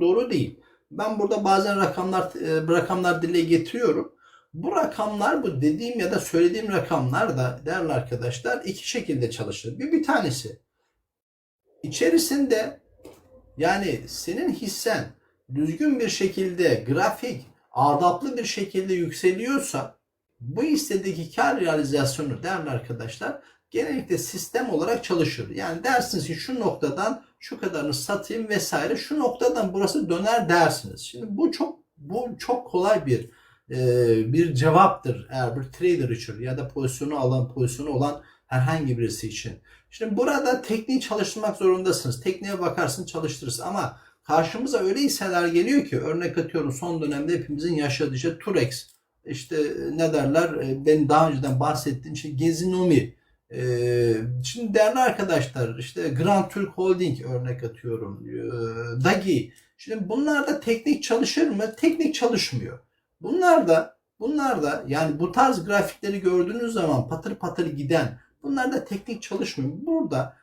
doğru değil. Ben burada bazen rakamlar e, rakamlar dile getiriyorum. Bu rakamlar bu dediğim ya da söylediğim rakamlar da değerli arkadaşlar iki şekilde çalışır. Bir bir tanesi içerisinde yani senin hissen düzgün bir şekilde grafik adaplı bir şekilde yükseliyorsa bu hissedeki kar realizasyonu değerli arkadaşlar genellikle sistem olarak çalışır. Yani dersiniz ki şu noktadan şu kadarını satayım vesaire şu noktadan burası döner dersiniz. Şimdi bu çok bu çok kolay bir e, bir cevaptır eğer bir trader için ya da pozisyonu alan pozisyonu olan herhangi birisi için. Şimdi burada tekniği çalıştırmak zorundasınız. Tekniğe bakarsın çalıştırırsın ama karşımıza öyle hisseler geliyor ki örnek atıyorum son dönemde hepimizin yaşadığı işte Turex işte ne derler e, ben daha önceden bahsettiğim şey Gezinomi e, şimdi değerli arkadaşlar işte Grand Türk Holding örnek atıyorum e, Dagi şimdi bunlar da teknik çalışır mı? Teknik çalışmıyor. Bunlar da bunlar da yani bu tarz grafikleri gördüğünüz zaman patır patır giden bunlar da teknik çalışmıyor. Burada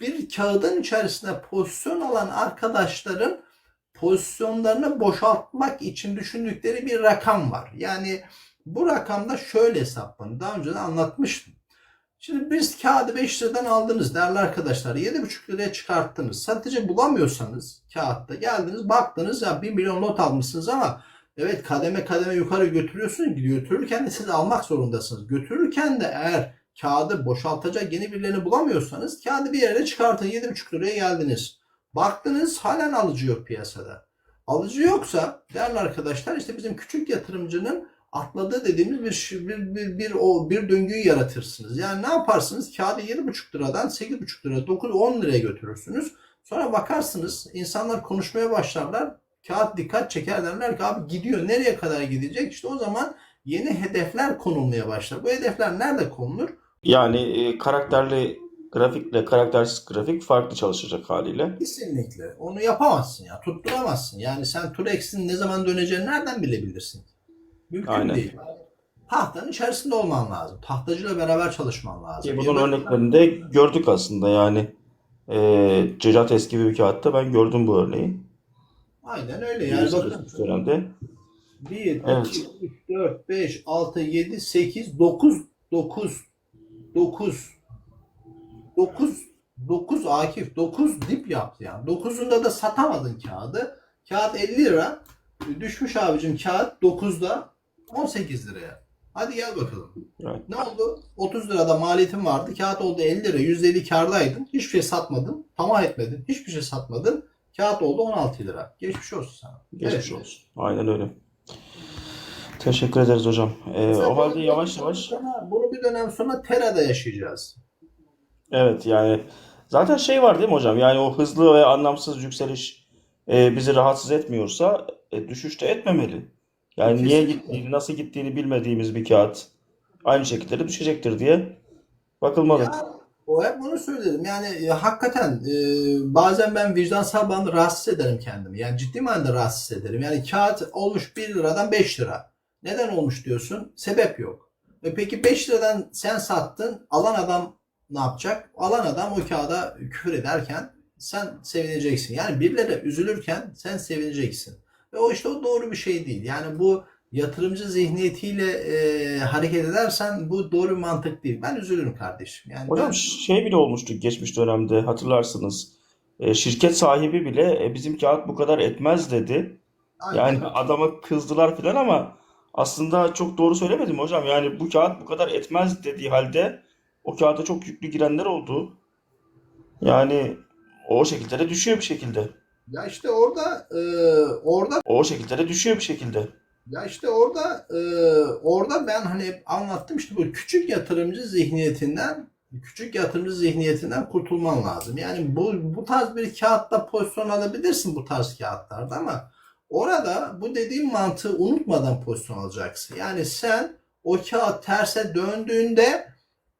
bir kağıdın içerisinde pozisyon alan arkadaşların pozisyonlarını boşaltmak için düşündükleri bir rakam var. Yani bu rakamda şöyle hesaplanıyor. Daha önce de anlatmıştım. Şimdi biz kağıdı 5 liradan aldınız değerli arkadaşlar. 7,5 liraya çıkarttınız. Satıcı bulamıyorsanız kağıtta geldiniz baktınız ya 1 milyon not almışsınız ama evet kademe kademe yukarı götürüyorsunuz. Götürürken de siz almak zorundasınız. Götürürken de eğer kağıdı boşaltacak yeni birilerini bulamıyorsanız kağıdı bir yere çıkartın 7,5 liraya geldiniz. Baktınız halen alıcı yok piyasada. Alıcı yoksa değerli arkadaşlar işte bizim küçük yatırımcının atladığı dediğimiz bir bir bir, bir o bir döngüyü yaratırsınız. Yani ne yaparsınız? Kağıdı 7,5 liradan 8,5 lira, 9 10 liraya götürürsünüz. Sonra bakarsınız insanlar konuşmaya başlarlar. Kağıt dikkat çeker derler ki abi gidiyor nereye kadar gidecek? İşte o zaman yeni hedefler konulmaya başlar. Bu hedefler nerede konulur? Yani e, karakterli grafikle karaktersiz grafik farklı çalışacak haliyle. Kesinlikle. Onu yapamazsın ya. Tutturamazsın. Yani sen Turex'in ne zaman döneceğini nereden bilebilirsin? Mümkün Aynen. değil. Tahtanın içerisinde olman lazım. Tahtacıyla beraber çalışman lazım. Ki bunun örneklerini de gördük aslında yani. E, Cecates gibi bir kağıtta ben gördüm bu örneği. Aynen öyle. Yani bakın. Dönemde. 1, Evet. 2, 3, 4, 5, 6, 7, 8, 9, 9, 9, 9, 9 Akif, 9 dip yaptı yani. 9'unda da satamadın kağıdı. Kağıt 50 lira. Düşmüş abicim kağıt 9'da 18 liraya. Hadi gel bakalım. Evet. Ne oldu? 30 lirada maliyetin vardı. Kağıt oldu 50 lira. %50 kardaydın. Hiçbir şey satmadın. Tamah etmedin. Hiçbir şey satmadın. Kağıt oldu 16 lira. Geçmiş olsun sana. Geçmiş Evet. olsun. Aynen öyle. Teşekkür ederiz hocam. E, Mesela o halde yavaş yavaş Sonra, bunu bir dönem sonra Tera'da yaşayacağız. Evet yani zaten şey var değil mi hocam? Yani o hızlı ve anlamsız yükseliş e, bizi rahatsız etmiyorsa e, düşüş de etmemeli. Yani niye Kesinlikle. gittiğini, nasıl gittiğini bilmediğimiz bir kağıt aynı şekilde de düşecektir diye bakılmalı. Ya, o hep bunu söyledim. Yani e, hakikaten e, bazen ben vicdansal bağımlı rahatsız ederim kendimi. Yani ciddi manada rahatsız ederim. Yani kağıt olmuş 1 liradan 5 lira. Neden olmuş diyorsun? Sebep yok. E peki 5 liradan sen sattın. Alan adam ne yapacak? Alan adam o kağıda küfür ederken sen sevineceksin. Yani birileri üzülürken sen sevineceksin. Ve o işte o doğru bir şey değil. Yani bu yatırımcı zihniyetiyle e, hareket edersen bu doğru bir mantık değil. Ben üzülürüm kardeşim. Yani Hocam ben- şey bile olmuştu geçmiş dönemde hatırlarsınız. E, şirket sahibi bile e, bizim kağıt bu kadar etmez dedi. Aynen. Yani adama kızdılar filan ama aslında çok doğru söylemedim hocam. Yani bu kağıt bu kadar etmez dediği halde o kağıda çok yüklü girenler oldu. Yani o şekilde de düşüyor bir şekilde. Ya işte orada e, orada O şekilde de düşüyor bir şekilde. ya işte orada e, orada ben hani hep anlattım işte bu küçük yatırımcı zihniyetinden küçük yatırımcı zihniyetinden kurtulman lazım. Yani bu bu tarz bir kağıtta pozisyon alabilirsin bu tarz kağıtlarda ama orada bu dediğim mantığı unutmadan pozisyon alacaksın. Yani sen o kağıt terse döndüğünde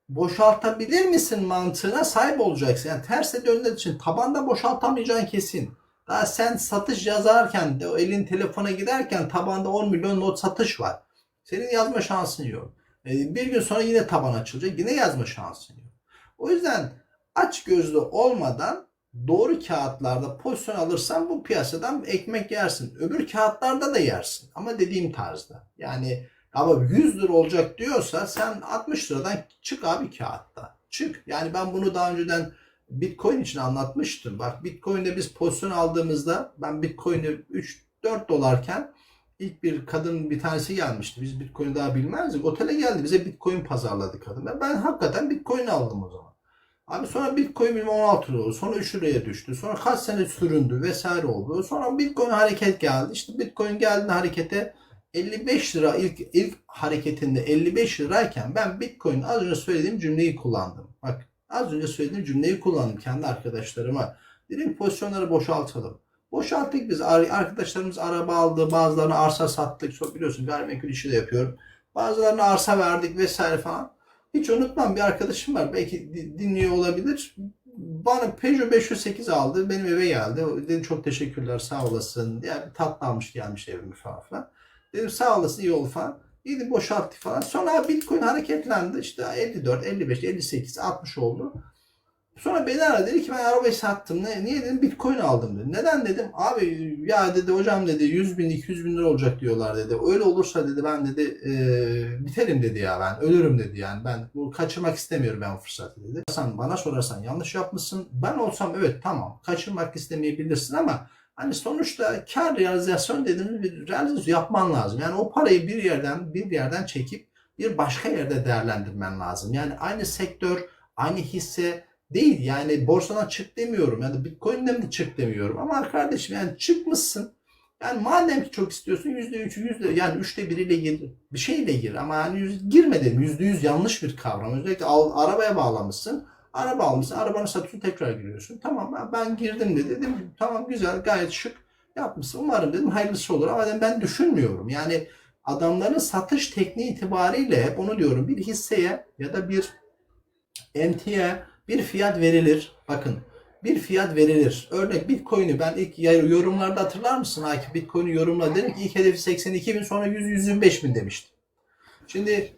boşaltabilir misin mantığına sahip olacaksın. Yani terse döndüğü için tabanda boşaltamayacağın kesin. Daha sen satış yazarken de o elin telefona giderken tabanda 10 milyon not satış var. Senin yazma şansın yok. E, Bir gün sonra yine taban açılacak. Yine yazma şansın yok. O yüzden aç gözlü olmadan doğru kağıtlarda pozisyon alırsan bu piyasadan ekmek yersin. Öbür kağıtlarda da yersin. Ama dediğim tarzda. Yani ama 100 lira olacak diyorsa sen 60 liradan çık abi kağıtta. Çık. Yani ben bunu daha önceden Bitcoin için anlatmıştım. Bak Bitcoin'de biz pozisyon aldığımızda ben Bitcoin'i 3-4 dolarken ilk bir kadın bir tanesi gelmişti. Biz Bitcoin'i daha bilmezdik. Otele geldi. Bize Bitcoin pazarladı kadın. Ben, ben hakikaten Bitcoin aldım o zaman. Abi sonra Bitcoin bilmem 16 lira oldu. Sonra 3 liraya düştü. Sonra kaç sene süründü vesaire oldu. Sonra Bitcoin hareket geldi. İşte Bitcoin geldi harekete 55 lira ilk ilk hareketinde 55 lirayken ben Bitcoin az önce söylediğim cümleyi kullandım. Bak az önce söylediğim cümleyi kullandım kendi arkadaşlarıma. Dedim pozisyonları boşaltalım. Boşalttık biz. Ar- Arkadaşlarımız araba aldı. Bazılarına arsa sattık. Biliyorsun gayrimenkul işi de yapıyorum. Bazılarına arsa verdik vesaire falan. Hiç unutmam bir arkadaşım var. Belki di- dinliyor olabilir. Bana Peugeot 508 aldı. Benim eve geldi. Dedi çok teşekkürler sağ olasın. Yani tatlı almış gelmiş evime falan filan. Dedim sağ olasın iyi oldu falan. İyi boşalttı falan. Sonra Bitcoin hareketlendi. İşte 54, 55, 58, 60 oldu. Sonra beni aradı dedi ki ben arabayı sattım. Ne, niye dedim Bitcoin aldım dedi. Neden dedim. Abi ya dedi hocam dedi 100 bin 200 bin lira olacak diyorlar dedi. Öyle olursa dedi ben dedi e, biterim dedi ya ben ölürüm dedi yani. Ben bu kaçırmak istemiyorum ben o fırsatı dedi. Sen bana sorarsan yanlış yapmışsın. Ben olsam evet tamam kaçırmak istemeyebilirsin ama hani sonuçta kar realizasyon dediğimiz bir realizasyon yapman lazım. Yani o parayı bir yerden bir yerden çekip bir başka yerde değerlendirmen lazım. Yani aynı sektör, aynı hisse değil. Yani borsadan çık demiyorum. Yani Bitcoin'den de çık demiyorum. Ama kardeşim yani çıkmışsın. Yani madem ki çok istiyorsun %3'ü yüzde yani üçte biriyle gir. Bir şeyle gir ama yani yüz, girme dedim. Yüzde yüz yanlış bir kavram. Özellikle arabaya bağlamışsın. Araba almışsın. Arabanı satıyorsun tekrar giriyorsun. Tamam ben, girdim dedi. Dedim tamam güzel gayet şık yapmışsın. Umarım dedim hayırlısı olur. Ama dedim, ben düşünmüyorum. Yani adamların satış tekniği itibariyle hep onu diyorum. Bir hisseye ya da bir emtiye bir fiyat verilir. Bakın bir fiyat verilir. Örnek Bitcoin'i ben ilk yorumlarda hatırlar mısın Akif? Bitcoin'i yorumla dedim ki ilk hedefi 82 bin sonra 100-125 bin demiştim. Şimdi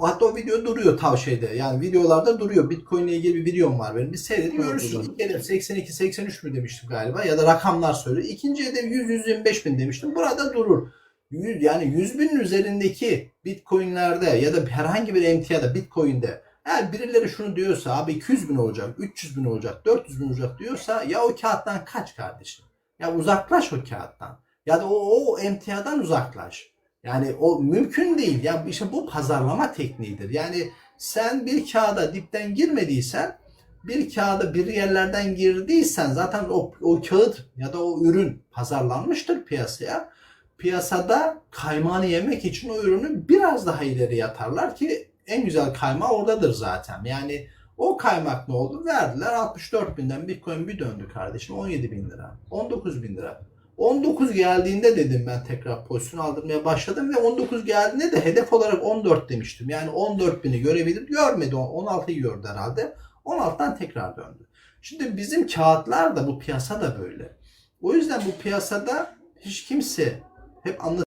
hatta o video duruyor tavşeyde. Yani videolarda duruyor. Bitcoin ile ilgili bir videom var benim. Bir seyredin Evet, görürsün. güzel. İlk hedef 82-83 mü demiştim galiba ya da rakamlar söylüyor. İkinci hedef 100-125 bin demiştim. Burada durur. Yüz- Yani 100 binin üzerindeki Bitcoin'lerde ya da herhangi bir emtiada Bitcoin'de eğer birileri şunu diyorsa abi 200 bin olacak, 300 bin olacak, 400 bin olacak diyorsa ya o kağıttan kaç kardeşim? Ya uzaklaş o kağıttan. Ya da o, o emtiadan uzaklaş. Yani o mümkün değil. Ya işte bu pazarlama tekniğidir. Yani sen bir kağıda dipten girmediysen bir kağıda bir yerlerden girdiysen zaten o, o kağıt ya da o ürün pazarlanmıştır piyasaya. Piyasada kaymağını yemek için o ürünü biraz daha ileri atarlar ki en güzel kaymağı oradadır zaten. Yani o kaymak ne oldu? Verdiler 64 binden Bitcoin bir döndü kardeşim 17 bin lira. 19 bin lira. 19 geldiğinde dedim ben tekrar pozisyon aldırmaya başladım ve 19 geldiğinde de hedef olarak 14 demiştim. Yani 14 bini görebilir. Görmedi. 16'yı gördü herhalde. 16'dan tekrar döndü. Şimdi bizim kağıtlar da bu piyasa da böyle. O yüzden bu piyasada hiç kimse hep anlat